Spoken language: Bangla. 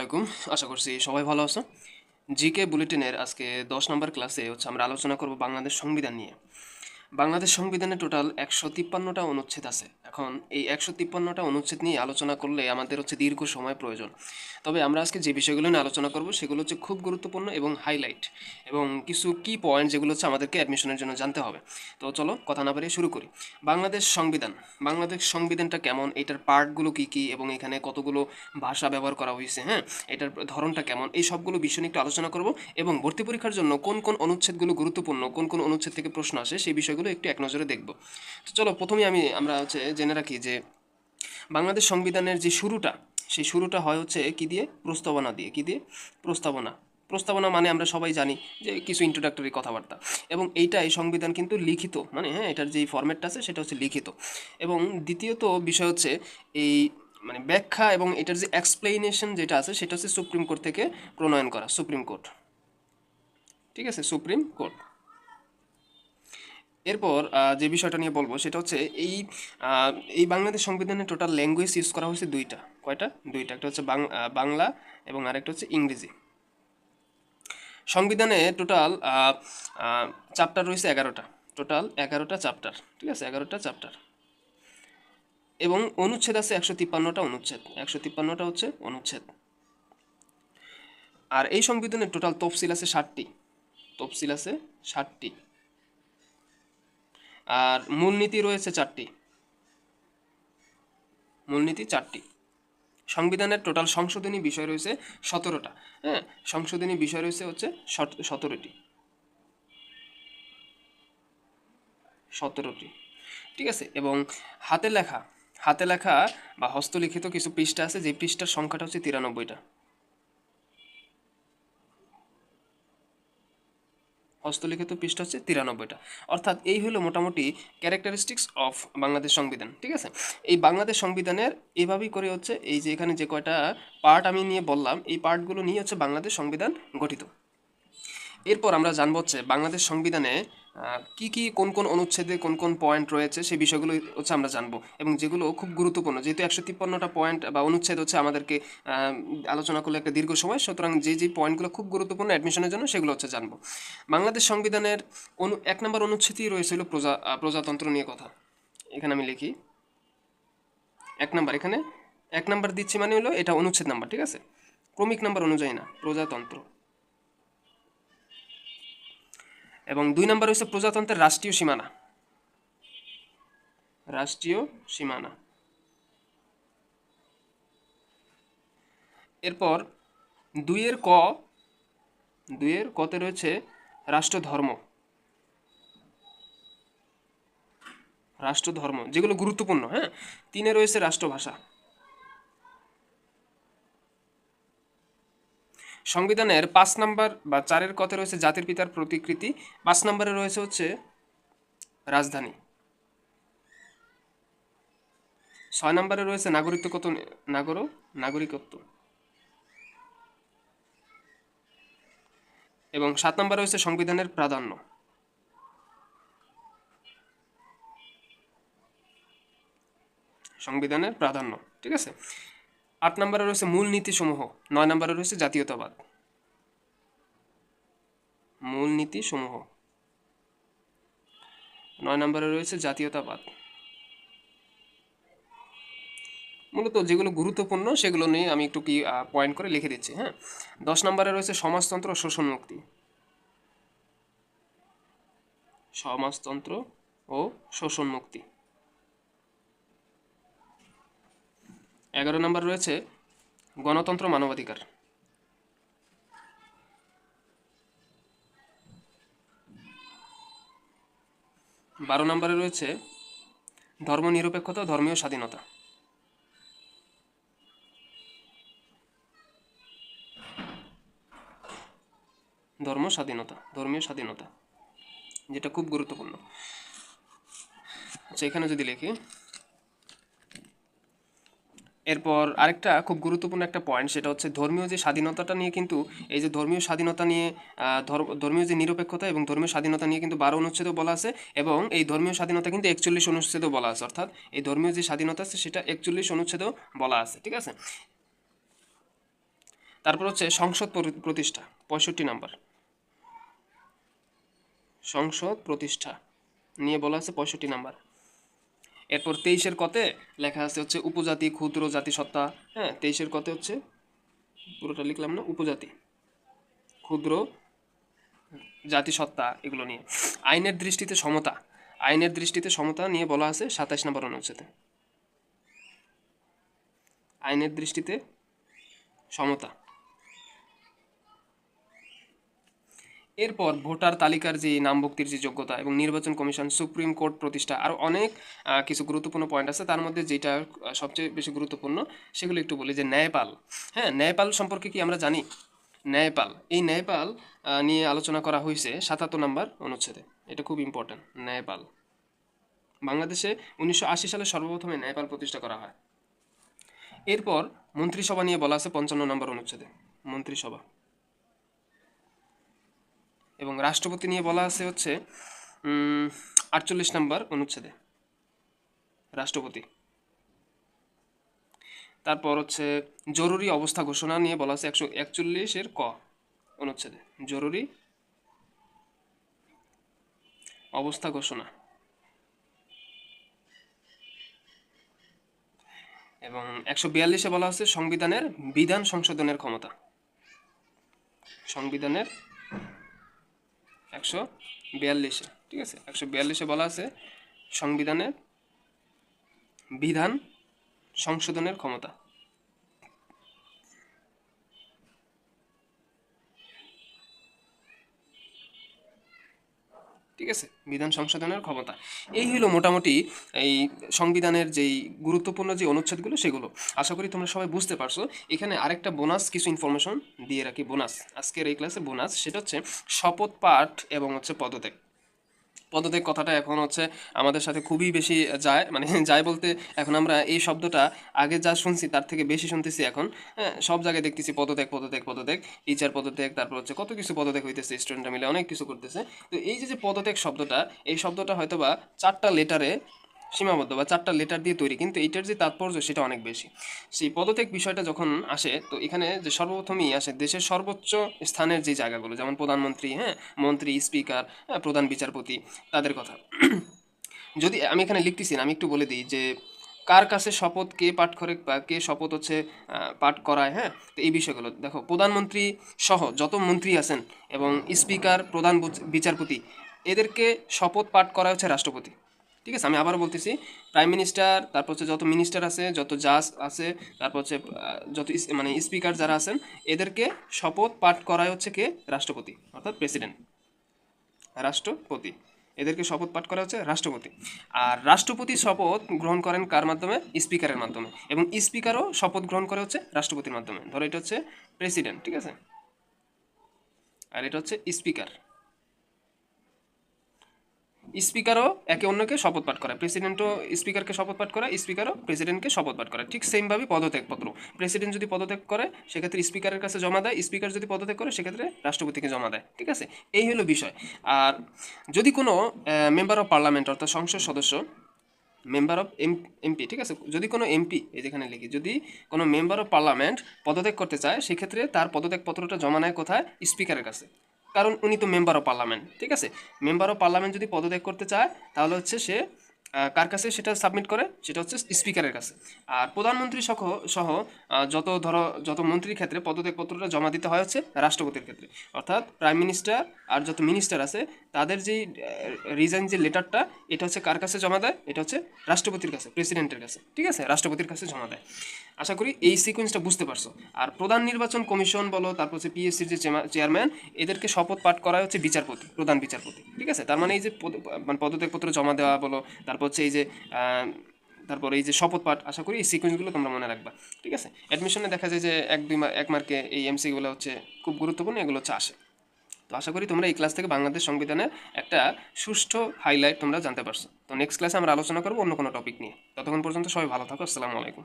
আলাইকুম, আশা করছি সবাই ভালো আছো। জিকে বুলেটিনের আজকে দশ নম্বর ক্লাসে হচ্ছে আমরা আলোচনা করব বাংলাদেশ সংবিধান নিয়ে। বাংলাদেশ সংবিধানে টোটাল একশো তিপ্পান্নটা অনুচ্ছেদ আছে। এখন এই একশো তিপ্পান্নটা অনুচ্ছেদ নিয়ে আলোচনা করলে আমাদের হচ্ছে দীর্ঘ সময় প্রয়োজন। তবে আমরা আজকে যে বিষয়গুলো নিয়ে আলোচনা করব, সেগুলো হচ্ছে খুব গুরুত্বপূর্ণ এবং হাইলাইট এবং কিছু কি পয়েন্ট যেগুলো হচ্ছে আমাদেরকে অ্যাডমিশনের জন্য জানতে হবে। তো চলো কথা না বাড়িয়ে শুরু করি। বাংলাদেশ সংবিধান। বাংলাদেশ সংবিধানটা কেমন? এটার পার্টগুলো কী কী? এবং এখানে কতগুলো ভাষা ব্যবহার করা হয়েছে? হ্যাঁ এটার ধরনটা কেমন? এই সবগুলো বিষয় নিয়ে একটু আলোচনা করব এবং ভর্তি পরীক্ষার জন্য কোন কোন অনুচ্ছেদগুলো গুরুত্বপূর্ণ, কোন কোন অনুচ্ছেদ থেকে প্রশ্ন আসে, সেই বিষয়গুলো একটু এক নজরে দেখব। তো চলো প্রথমেই আমি, আমরা হচ্ছে জেনে রাখি যে বাংলাদেশ সংবিধানের যে শুরুটা, সেই শুরুটা হয় হচ্ছে কি দিয়ে? প্রস্তাবনা দিয়ে। কি দিয়ে? প্রস্তাবনা। প্রস্তাবনা মানে আমরা সবাই জানি যে কিছু ইন্ট্রোডাক্টরি কথাবার্তা। এবং এইটা এই সংবিধান কিন্তু লিখিত মানে হ্যাঁ এটার যেই ফরম্যাটটা আছে সেটা হচ্ছে লিখিত। এবং দ্বিতীয়ত বিষয় হচ্ছে এই মানে ব্যাখ্যা এবং এটার যে এক্সপ্লেনেশন যেটা আছে সেটা হচ্ছে সুপ্রিম কোর্ট থেকে প্রণয়ন করা সুপ্রিম কোর্ট ঠিক আছে? সুপ্রিম কোর্ট এরপর যে বিষয়টা নিয়ে বলব সেটা হচ্ছে এই এই বাংলাদেশ সংবিধানে টোটাল ল্যাঙ্গুয়েজ ইউজ করা হয়েছে দুইটা। কয়টা? দুইটা। একটা হচ্ছে বাংলা এবং আরেকটা হচ্ছে ইংরেজি। সংবিধানে টোটাল চ্যাপ্টার রয়েছে এগারোটা। টোটাল এগারোটা চ্যাপ্টার ঠিক আছে? এগারোটা চ্যাপ্টার এবং অনুচ্ছেদ আছে একশো তিপ্পান্নটা অনুচ্ছেদ। একশো তিপ্পান্নটা হচ্ছে অনুচ্ছেদ। আর এই সংবিধানে টোটাল তফসিল আছে ষাটটি। তফসিল আছে ষাটটি। আর মূলনীতি রয়েছে চারটি। মূলনীতি চারটি। সংবিধানের টোটাল সংশোধনী বিষয় রয়েছে সতেরোটা। হ্যাঁ সংশোধনী বিষয় রয়েছে হচ্ছে সত- সতেরোটি। সতেরোটি। ঠিক আছে, এবং হাতে লেখা হাতে লেখা বা হস্তলিখিত কিছু পৃষ্ঠা আছে, যে পৃষ্ঠার সংখ্যাটা হচ্ছে তিরানব্বইটা। হস্তলিখিত পৃষ্ঠা হচ্ছে তিরানব্বইটা। অর্থাৎ এই হলো মোটামুটি ক্যারেক্টারিস্টিক্স অফ বাংলাদেশ সংবিধান, ঠিক আছে? এই বাংলাদেশ সংবিধানের এভাবেই করে হচ্ছে এই যে এখানে যে কয়টা পার্ট আমি নিয়ে বললাম, এই পার্টগুলো নিয়ে হচ্ছে বাংলাদেশ সংবিধান গঠিত। এরপর আমরা জানব হচ্ছে বাংলাদেশ সংবিধানে কি কি, কোন কোন অনুচ্ছেদে কোন কোন পয়েন্ট রয়েছে, সেই বিষয়গুলো হচ্ছে আমরা জানব। এবং যেগুলো খুব গুরুত্বপূর্ণ, যেহেতু একশো তিপ্পান্নটা পয়েন্ট বা অনুচ্ছেদ হচ্ছে আমাদেরকে আলোচনা করলে একটা দীর্ঘ সময়, সুতরাং যে যে পয়েন্টগুলো খুব গুরুত্বপূর্ণ অ্যাডমিশনের জন্য সেগুলো হচ্ছে জানব। বাংলাদেশ সংবিধানের অনু, এক নম্বর অনুচ্ছেদই রয়েছে হলো প্রজা প্রজাতন্ত্র নিয়ে কথা। এখানে আমি লিখি। এক নম্বর, এখানে এক নাম্বার দিচ্ছি মানে হলো এটা অনুচ্ছেদ নাম্বার, ঠিক আছে? ক্রমিক নাম্বার অনুযায়ী না, প্রজাতন্ত্র। এবং দুই নম্বর হচ্ছে প্রজাতন্ত্রের রাষ্ট্রীয় সীমানা। রাষ্ট্রীয় সীমানা। এরপর দুইয়ের ক, দুইয়ের কতে রয়েছে রাষ্ট্রধর্ম। রাষ্ট্রধর্ম, যেগুলো গুরুত্বপূর্ণ হ্যাঁ? তিনে রয়েছে রাষ্ট্রভাষা। সংবিধানের পাঁচ নাম্বার বা চারের কথে রয়েছে জাতির পিতার প্রতিকৃতি, পাঁচ নম্বরে রয়েছে হচ্ছে রাজধানী। ছয় নম্বরে রয়েছে নাগরিকত্ব, নাগর, নাগরিকত্ব। এবং সাত নম্বরে রয়েছে সংবিধানের প্রাধান্য। সংবিধানের প্রাধান্য, ঠিক আছে? আট নম্বরে রয়েছে মূল নীতিসমূহ, নয় নম্বরে রয়েছে জাতীয়তাবাদ। মূল নীতিসমূহ, নয় নম্বরে রয়েছে জাতীয়তাবাদ। মূলত যেগুলো গুরুত্বপূর্ণ সেগুলো নিয়ে আমি একটু কি পয়েন্ট করে লিখে দিচ্ছি হ্যাঁ? দশ নম্বরে রয়েছে সমাজতন্ত্র ও শোষণ মুক্তি। সমাজতন্ত্র ও শোষণ মুক্তি। এগারো নম্বর রয়েছে গণতন্ত্র মানবাধিকার। বারো নম্বরে রয়েছে ধর্ম নিরপেক্ষতা, ধর্মীয় স্বাধীনতা। ধর্ম স্বাধীনতা, ধর্মীয় স্বাধীনতা, যেটা খুব গুরুত্বপূর্ণ। আচ্ছা এখানে যদি লিখি। এরপর আরেকটা খুব গুরুত্বপূর্ণ একটা পয়েন্ট সেটা হচ্ছে ধর্মীয় যে স্বাধীনতাটা নিয়ে কিন্তু, এই যে ধর্মীয় স্বাধীনতা নিয়ে ধর্মীয় যে নিরপেক্ষতা এবং ধর্মীয় স্বাধীনতা নিয়ে কিন্তু বারো অনুচ্ছেদও বলা আছে এবং এই ধর্মীয় স্বাধীনতা কিন্তু একচল্লিশ অনুচ্ছেদও বলা আছে, অর্থাৎ এই ধর্মীয় যে স্বাধীনতা আছে সেটা একচল্লিশ অনুচ্ছেদও বলা আছে, ঠিক আছে? তারপর হচ্ছে সংসদ প্রতিষ্ঠা, পঁয়ষট্টি নাম্বার। সংসদ প্রতিষ্ঠা নিয়ে বলা আছে পঁয়ষট্টি নাম্বার। এরপর তেইশের কতে লেখা আছে হচ্ছে উপজাতি, ক্ষুদ্র জাতিসত্তা হ্যাঁ তেইশের কতে হচ্ছে পুরোটা লিখলাম না, উপজাতি, ক্ষুদ্র জাতিসত্তা এগুলো নিয়ে। আইনের দৃষ্টিতে সমতা, আইনের দৃষ্টিতে সমতা নিয়ে বলা আছে সাতাইশ নম্বর অনুচ্ছেদে। আইনের দৃষ্টিতে সমতা। এরপর ভোটার তালিকার যে নামভুক্তির যে যোগ্যতা এবং নির্বাচন কমিশন, সুপ্রিম কোর্ট প্রতিষ্ঠা আরও অনেক কিছু গুরুত্বপূর্ণ পয়েন্ট আছে। তার মধ্যে যেটা সবচেয়ে বেশি গুরুত্বপূর্ণ সেগুলো একটু বলি যে ন্যায়পাল। হ্যাঁ ন্যায়পাল সম্পর্কে কি আমরা জানি? ন্যায়পাল। এই ন্যায়পাল নিয়ে আলোচনা করা হয়েছে সাতাত্তর নম্বর অনুচ্ছেদে। এটা খুব ইম্পর্ট্যান্ট ন্যায়পাল। বাংলাদেশে উনিশশো আশি সালে সর্বপ্রথমে ন্যায়পাল প্রতিষ্ঠা করা হয়। এরপর মন্ত্রিসভা নিয়ে বলা আছে পঞ্চান্ন নম্বর অনুচ্ছেদে। মন্ত্রিসভা। এবং রাষ্ট্রপতি নিয়ে বলা আছে হচ্ছে আটচল্লিশ নম্বর অনুচ্ছেদে, রাষ্ট্রপতি। তারপর হচ্ছে, জরুরি অবস্থা ঘোষণা নিয়ে বলা আছে একশো একচল্লিশের ক অনুচ্ছেদে। জরুরি অবস্থা ঘোষণা। এবং একশো বিয়াল্লিশে বলা হচ্ছে সংবিধানের বিধান সংশোধনের ক্ষমতা। সংবিধানের একশো বিয়াল্লিশে ঠিক আছে? একশো বিয়াল্লিশে বলা আছে সংবিধানের বিধান সংশোধনের ক্ষমতা। ঠিক আছে? বিধান সংশোধনের ক্ষমতা। এই হলো মোটামুটি এই সংবিধানের যেই গুরুত্বপূর্ণ যে অনুচ্ছেদগুলো, সেগুলো। আশা করি তোমরা সবাই বুঝতে পারছ। এখানে আরেকটা বোনাস, কিছু ইনফরমেশন দিয়ে রাখি। বোনাস, আজকের এই ক্লাসে বোনাস, সেটা হচ্ছে শপথ পাঠ এবং হচ্ছে পদত্যাগ। পদত্যাগ কথাটা এখন হচ্ছে আমাদের সাথে খুবই বেশি যায় মানে যায় বলতে এখন আমরা এই শব্দটা আগে যা শুনছি তার থেকে বেশি শুনতেছি এখন। হ্যাঁ সব জায়গায় দেখতেছি পদত্যাগ পদত্যাগ পদত্যাগ টিচার পদত্যাগ, তারপর হচ্ছে কত কিছু পদত্যাগ হইতেছে স্টুডেন্টরা মিলে অনেক কিছু করতেছে। তো এই যে যে পদত্যাগ শব্দটা, এই শব্দটা হয়তো বা চারটা লেটারে সীমাবদ্ধ বা চারটা লেটার দিয়ে তৈরি, কিন্তু এইটার যে তাৎপর্য সেটা অনেক বেশি। সেই পদত্যাগ বিষয়টা যখন আসে, তো এখানে যে সর্বপ্রথমই আসে, দেশের সর্বোচ্চ স্থানের যে জায়গাগুলো, যেমন প্রধানমন্ত্রী হ্যাঁ মন্ত্রী স্পিকার হ্যাঁ প্রধান বিচারপতি, তাদের কথা। যদি আমি এখানে লিখতেছি না, আমি একটু বলে দিই যে কার কাছে শপথ, কে পাঠ করে বা কে শপথ হচ্ছে পাঠ করায় হ্যাঁ তো এই বিষয়গুলো। দেখো, প্রধানমন্ত্রী সহ যত মন্ত্রী আছেন এবং স্পিকার প্রধান বিচারপতি, এদেরকে শপথ পাঠ করা হচ্ছে রাষ্ট্রপতি। ঠিক আছে, আমি আবার বলতেছি প্রাইম মিনিস্টার তারপর হচ্ছে যত মিনিস্টার আছে, যত জাজ আছে, তারপর হচ্ছে যত মানে স্পিকার যারা আছেন, এদেরকে শপথ পাঠ করায় হচ্ছে কে? রাষ্ট্রপতি, অর্থাৎ প্রেসিডেন্ট রাষ্ট্রপতি। এদেরকে শপথ পাঠ করা হচ্ছে রাষ্ট্রপতি। আর রাষ্ট্রপতি শপথ গ্রহণ করেন কার মাধ্যমে? স্পিকারের মাধ্যমে। এবং স্পিকারও শপথ গ্রহণ করে হচ্ছে রাষ্ট্রপতির মাধ্যমে। ধরো এটা হচ্ছে প্রেসিডেন্ট ঠিক আছে? আর এটা হচ্ছে স্পিকার স্পিকারও একে অন্যকে শপথ পাঠ করা প্রেসিডেন্টও স্পিকারকে শপথ পাঠ করা স্পিকারও প্রেসিডেন্টকে শপথ পাঠ করা ঠিক সেমভাবে পদত্যাগপত্র। প্রেসিডেন্ট যদি পদত্যাগ করে, সেক্ষেত্রে স্পিকারের কাছে জমা দেয়, স্পিকার যদি পদত্যাগ করে, সেক্ষেত্রে রাষ্ট্রপতিকে জমা দেয়। ঠিক আছে? এই হলো বিষয়। আর যদি কোনো মেম্বার অফ পার্লামেন্ট অর্থাৎ সংসদ সদস্য মেম্বার অফ এম, এমপি, ঠিক আছে? যদি কোনো এমপি, এই যেখানে লিখি, যদি কোনো মেম্বার অফ পার্লামেন্ট পদত্যাগ করতে চায়, সেক্ষেত্রে তার পদত্যাগপত্রটা জমা নেয় কোথায়? স্পিকারের কাছে। কারণ উনি তো মেম্বার অফ পার্লামেন্ট ঠিক আছে? মেম্বার অফ পার্লামেন্ট যদি পদত্যাগ করতে চায়, তাহলে হচ্ছে সে কার কাছে সেটা সাবমিট করে? সেটা হচ্ছে স্পিকারের কাছে। আর প্রধানমন্ত্রী সহ সহ যত ধরো, যত মন্ত্রীর ক্ষেত্রে পদত্যাগপত্রটা জমা দিতে হয় হচ্ছে রাষ্ট্রপতির ক্ষেত্রে। অর্থাৎ প্রাইম মিনিস্টার আর যত মিনিস্টার আছে, তাদের যেই রিজাইন যে লেটারটা এটা হচ্ছে কার কাছে জমা দেয়? এটা হচ্ছে রাষ্ট্রপতির কাছে প্রেসিডেন্টের কাছে। ঠিক আছে? রাষ্ট্রপতির কাছে জমা দেয়। আশা করি এই সিকোয়েন্সটা বুঝতে পারছ। আর প্রধান নির্বাচন কমিশন বলো, তারপর হচ্ছে পিএসসির যে চেয়ারম্যান এদেরকে শপথ পাঠ করা হচ্ছে বিচারপতি, প্রধান বিচারপতি। ঠিক আছে? তার মানে এই যে মানে পদত্যাগপত্র জমা দেওয়া বলো, তারপর হচ্ছে এই যে তারপর এই যে শপথ পাঠ আশা করি এই সিকোয়েন্সগুলো তোমরা মনে রাখবা। ঠিক আছে? অ্যাডমিশনে দেখা যায় যে এক, দুই এক মার্কে এই এমসিগুলো হচ্ছে খুব গুরুত্বপূর্ণ, এগুলো হচ্ছে আসে। তো আশা করি তোমরা এই ক্লাস থেকে বাংলাদেশ সংবিধানের একটা সুষ্ঠ হাইলাইট তোমরা জানতে পারছ। তো নেক্সট ক্লাসে আমরা আলোচনা করব অন্য কোনো টপিক নিয়ে। ততক্ষণ পর্যন্ত সবাই ভালো থাকো, আসসালামু আলাইকুম।